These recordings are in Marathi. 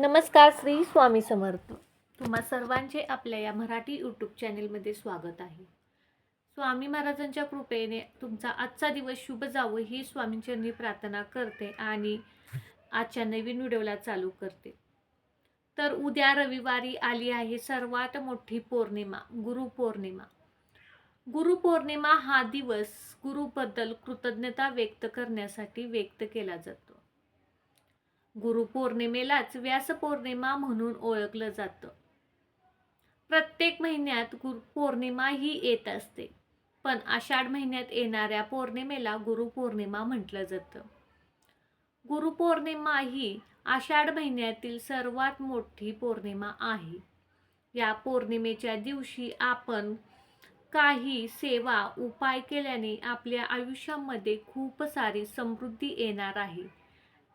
नमस्कार श्री स्वामी समर्थ. तुम्हा सर्वांचे आपल्या या मराठी यूट्यूब चॅनेलमध्ये स्वागत आहे. स्वामी महाराजांच्या कृपेने तुमचा आजचा दिवस शुभ जावं ही स्वामींचरणी प्रार्थना करते आणि आजच्या नवीन व्हिडिओला चालू करते. तर उद्या रविवारी आली आहे सर्वात मोठी पौर्णिमा गुरुपौर्णिमा गुरुपौर्णिमा हा दिवस गुरुबद्दल कृतज्ञता व्यक्त करण्यासाठी व्यक्त केला जातो. गुरुपौर्णिमेलाच व्यासपौर्णिमा म्हणून ओळखलं जातं. प्रत्येक महिन्यात गुरुपौर्णिमा ही येत असते पण आषाढ महिन्यात येणाऱ्या पौर्णिमेला गुरुपौर्णिमा म्हटलं जातं. गुरुपौर्णिमा ही आषाढ महिन्यातील सर्वात मोठी पौर्णिमा आहे. या पौर्णिमेच्या दिवशी आपण काही सेवा उपाय केल्याने आपल्या आयुष्यामध्ये खूप सारी समृद्धी येणार आहे.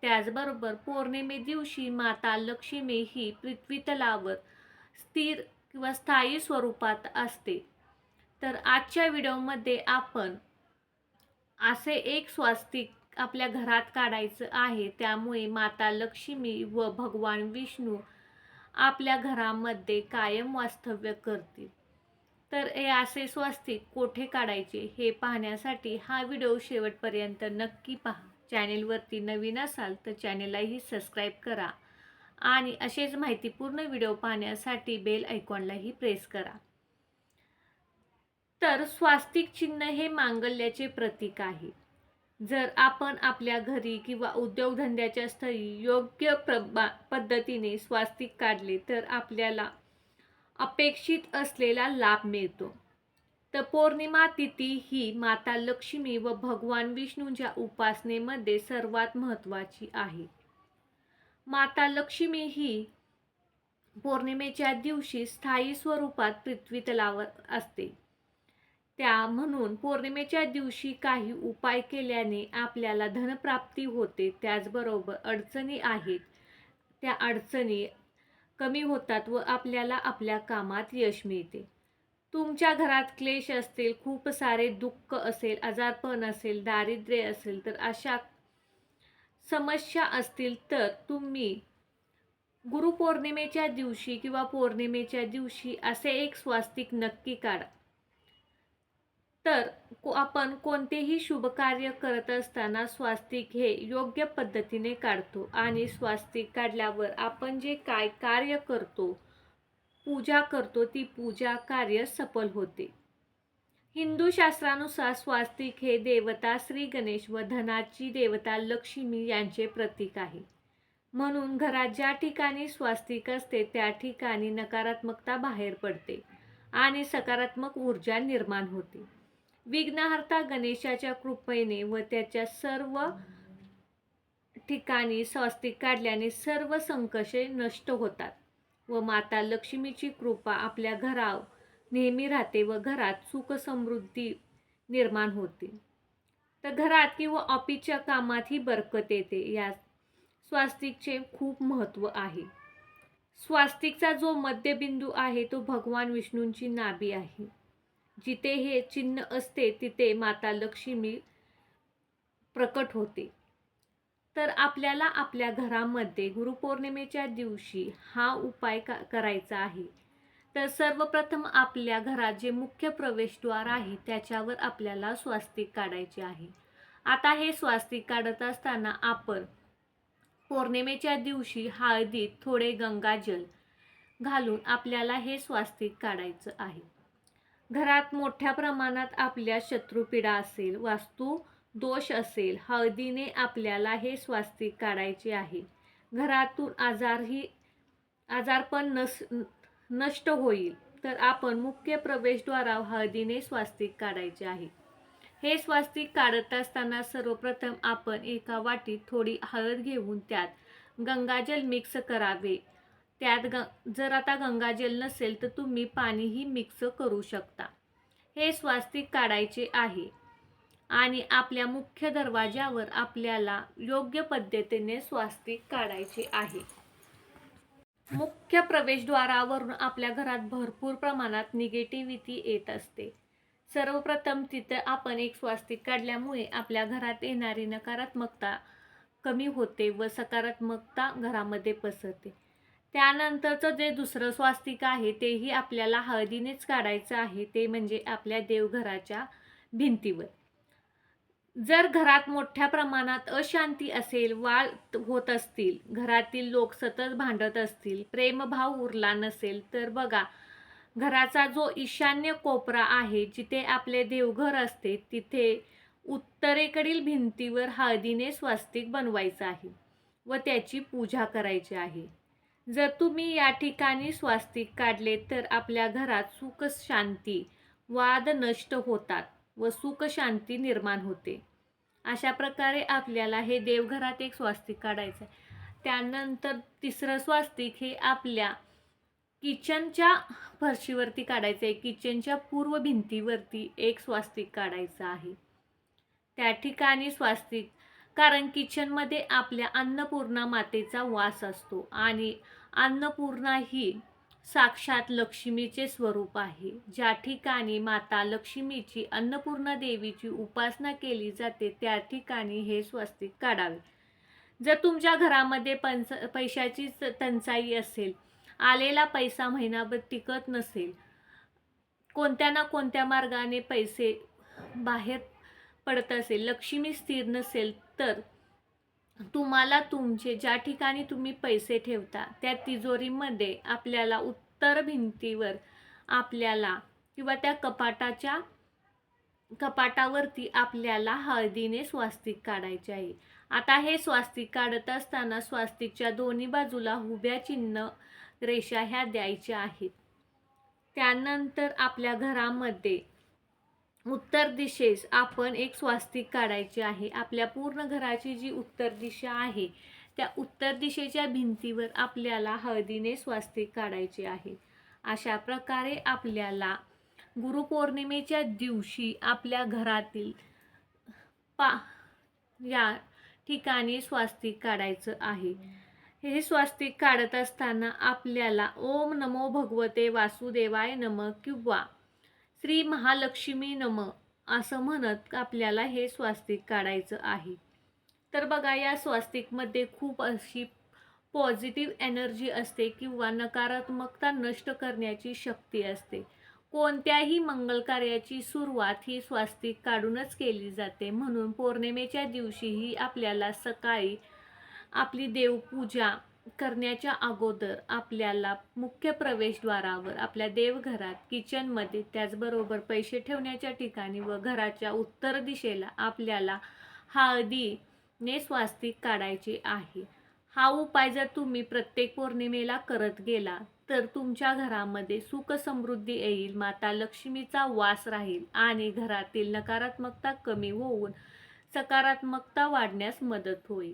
त्याचबरोबर पौर्णिमे दिवशी माता लक्ष्मी ही पृथ्वीतलावर स्थिर किंवा स्थायी स्वरूपात असते. तर आजच्या व्हिडिओमध्ये आपण असे एक स्वास्तिक आपल्या घरात काढायचं आहे. त्यामुळे माता लक्ष्मी व भगवान विष्णू आपल्या घरामध्ये कायम वास्तव्य करतील. तर हे असे स्वस्तिक कोठे काढायचे हे पाहण्यासाठी हा व्हिडिओ शेवटपर्यंत नक्की पहा. चॅनेलवरती नवीन असाल तर चॅनेललाही सबस्क्राईब करा आणि असेच माहितीपूर्ण व्हिडिओ पाहण्यासाठी बेल आयकॉनलाही प्रेस करा. तर स्वास्तिक चिन्ह हे मांगल्याचे प्रतीक आहे. जर आपण आपल्या घरी किंवा उद्योगधंद्याच्या स्थळी योग्य प्रबा पद्धतीने स्वास्तिक काढले तर आपल्याला अपेक्षित असलेला लाभ मिळतो. तर पौर्णिमा तिथी ही माता लक्ष्मी व भगवान विष्णूंच्या उपासनेमध्ये सर्वात महत्त्वाची आहे. माता लक्ष्मी ही पौर्णिमेच्या दिवशी स्थायी स्वरूपात पृथ्वी तलावर असते. त्या म्हणून पौर्णिमेच्या दिवशी काही उपाय केल्याने आपल्याला धनप्राप्ती होते त्याचबरोबर अडचणी आहेत. त्या अडचणी कमी होतात व आपल्याला आपल्या कामात यश मिळते. तुमच्या घरात क्लेश असतील खूप सारे दुःख असेल आजारपण असेल दारिद्र्य असेल तर अशा समस्या असतील तर तुम्ही गुरुपौर्णिमेच्या दिवशी किंवा पौर्णिमेच्या दिवशी असे एक स्वास्तिक नक्की काढा. तर को आपण कोणतेही शुभ कार्य करत असताना स्वास्तिक हे योग्य पद्धतीने काढतो आणि स्वास्तिक काढल्यावर आपण जे काय कार्य करतो पूजा करतो ती पूजा कार्य सफल होते. हिंदू शास्त्रानुसार स्वास्तिक हे देवता श्री गणेश व धनाची देवता लक्ष्मी यांचे प्रतीक आहे. म्हणून घरात ज्या ठिकाणी स्वास्तिक असते त्या ठिकाणी नकारात्मकता बाहेर पडते आणि सकारात्मक ऊर्जा निर्माण होते. विघ्नहर्ता गणेशाच्या कृपेने व त्याच्या सर्व ठिकाणी स्वास्तिक काढल्याने सर्व संकषे नष्ट होतात. व माता लक्ष्मीची कृपा आपल्या घराव नेहमी राहते व घरात सुख समृद्धी निर्माण होते. तर घरात किंवा ऑफिसच्या कामातही बरकत येते या स्वास्तिकचे खूप महत्त्व आहे. स्वास्तिकचा जो मध्यबिंदू आहे तो भगवान विष्णूंची नाभी आहे. जिथे हे चिन्ह असते तिथे माता लक्ष्मी प्रकट होते. तर आपल्याला आपल्या घरामध्ये गुरुपौर्णिमेच्या दिवशी हा उपाय का करायचा आहे. तर सर्वप्रथम आपल्या घरात जे मुख्य प्रवेशद्वार आहे त्याच्यावर आपल्याला स्वास्तिक काढायचे आहे. आता हे स्वास्तिक काढत असताना आपण पौर्णिमेच्या दिवशी हळदीत थोडे गंगाजल घालून आपल्याला हे स्वास्तिक काढायचं आहे. घरात मोठ्या प्रमाणात आपल्या शत्रुपीडा असेल वास्तू दोष असेल हळदीने आपल्याला हे स्वास्तिक काढायचे आहे. घरातून आजारही आजारपण नस नष्ट होईल तर आपण मुख्य प्रवेशद्वारा हळदीने स्वास्तिक काढायचे आहे. हे स्वास्तिक काढत असताना सर्वप्रथम आपण एका वाटीत थोडी हळद घेऊन त्यात गंगाजल मिक्स करावे. त्यात ग जर आता गंगाजल नसेल तर तुम्ही पाणीही मिक्स करू शकता. हे स्वास्तिक काढायचे आहे. आणि आपल्या मुख्य दरवाज्यावर आपल्याला योग्य पद्धतीने स्वास्तिक काढायचे आहे. मुख्य प्रवेशद्वारावरून आपल्या घरात भरपूर प्रमाणात निगेटिव्हिटी येत असते. सर्वप्रथम तिथं आपण एक स्वास्तिक काढल्यामुळे आपल्या घरात येणारी नकारात्मकता कमी होते व सकारात्मकता घरामध्ये पसरते. त्यानंतरचं जे दुसरं स्वास्तिक आहे तेही आपल्याला हळदीनेच काढायचं आहे ते म्हणजे आपल्या देवघराच्या भिंतीवर. जर घरात मोठ्या प्रमाणात अशांती असेल वाद होत असतील घरातील लोक सतत भांडत असतील प्रेमभाव उरला नसेल तर बघा घराचा जो ईशान्य कोपरा आहे जिथे आपले देवघर असते तिथे उत्तरेकडील भिंतीवर हळदीने स्वास्तिक बनवायचं आहे व त्याची पूजा करायची आहे. जर तुम्ही या ठिकाणी स्वास्तिक काढले तर आपल्या घरात सुख शांती वाद नष्ट होतात. व सुखशांती निर्माण होते. अशा प्रकारे आपल्याला हे देवघरात एक स्वास्तिक काढायचं आहे. त्यानंतर तिसरं स्वास्तिक हे आपल्या किचनच्या फरशीवरती काढायचं आहे. किचनच्या पूर्व भिंतीवरती एक स्वास्तिक काढायचं आहे. त्या ठिकाणी स्वास्तिक कारण किचनमध्ये आपल्या अन्नपूर्णा मातेचा वास असतो आणि अन्नपूर्णा ही साक्षात लक्ष्मीचे स्वरूप आहे. ज्या ठिकाणी माता लक्ष्मीची अन्नपूर्णा देवीची उपासना केली जाते त्या ठिकाणी हे स्वस्तिक काढावे. जर तुमच्या घरामध्ये पंच पैशाची च- टंचाई असेल आलेला पैसा महिनाभर टिकत नसेल कोणत्या ना कोणत्या मार्गाने पैसे बाहेर पडत असेल लक्ष्मी स्थिर नसेल तर तुम्हाला तुमचे ज्या ठिकाणी तुम्ही पैसे ठेवता त्या तिजोरीमध्ये आपल्याला उत्तर भिंतीवर आपल्याला किंवा त्या कपाटाच्या कपाटावरती आपल्याला हळदीने स्वास्तिक काढायचे आहे. आता हे स्वास्तिक काढत असताना स्वास्तिकच्या दोन्ही बाजूला उभ्या चिन्ह रेषा ह्या द्यायच्या आहेत. त्यानंतर आपल्या घरामध्ये उत्तर दिशेस आपण एक स्वास्तिक काढायचे आहे. आपल्या पूर्ण घराची जी उत्तर दिशा आहे त्या उत्तर दिशेच्या भिंतीवर आपल्याला हळदीने स्वास्तिक काढायचे आहे. अशा प्रकारे आपल्याला गुरुपौर्णिमेच्या दिवशी आपल्या घरातील पा या ठिकाणी स्वास्तिक काढायचं आहे. हे स्वास्तिक काढत असताना आपल्याला ओम नमो भगवते वासुदेवाय नम किंवा श्री महालक्ष्मी नम असं म्हणत आपल्याला हे स्वास्तिक काढायचं आहे. तर बघा या स्वास्तिकमध्ये खूप अशी पॉझिटिव्ह एनर्जी असते किंवा नकारात्मकता नष्ट करण्याची शक्ती असते. कोणत्याही मंगल कार्याची सुरुवात ही स्वास्तिक काढूनच केली जाते. म्हणून पौर्णिमेच्या दिवशीही आपल्याला सकाळी आपली देवपूजा करण्याच्या अगोदर आपल्याला मुख्य प्रवेशद्वारावर आपल्या देवघरात किचनमध्ये त्याचबरोबर पैसे ठेवण्याच्या ठिकाणी व घराच्या उत्तर दिशेला आपल्याला हळदीने स्वास्तिक काढायचे आहे. हा उपाय जर तुम्ही प्रत्येक पौर्णिमेला करत गेला तर तुमच्या घरामध्ये सुख समृद्धी येईल माता लक्ष्मीचा वास राहील आणि घरातील नकारात्मकता कमी होऊन सकारात्मकता वाढण्यास मदत होईल.